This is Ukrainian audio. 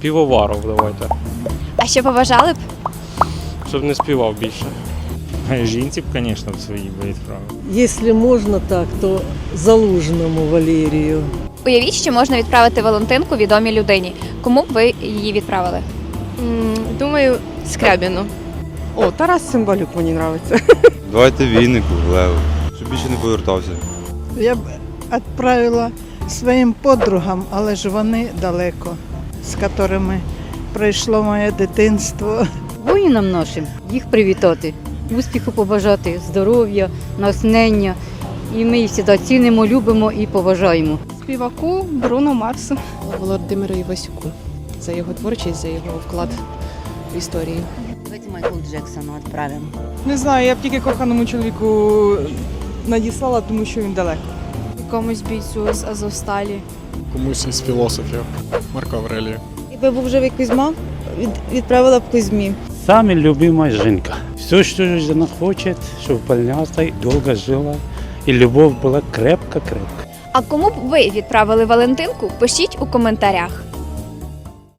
Півоваров давайте, А що побажали б? щоб не співав більше. Жінці б, звісно, б свої би відправив. Если можно так, то Залужному Валерію. Уявіть, що можна відправити Валентинку відомій людині. Кому б ви її відправили? Думаю, Скрябіну. О, Тарас Цимбалюк мені подобається. Давайте війнику, Леву, щоб більше не повертався. Я б відправила своїм подругам, але ж вони далеко, з якими пройшло моє дитинство. воїнам нашим їх привітати, успіху побажати, здоров'я, натхнення. І ми їх завжди цінимо, любимо і поважаємо. Співаку Бруно Марсу. Володимиру Івасюку. За його творчість, за його вклад в історію. Давайте Майкл Джексону відправимо. Не знаю, я б тільки коханому чоловіку надіслала, тому що він далеко. Якомусь бійцю з Азовсталі. комусь із філософів Марко Аврелію. Якби був живий Кузьма, відправила б Кузьмі. Саме любима жінка. Все, що что хоче, щоб пальнята і довго жила, і любов була крепка-крепка. А кому б ви відправили Валентинку? Пишіть у коментарях.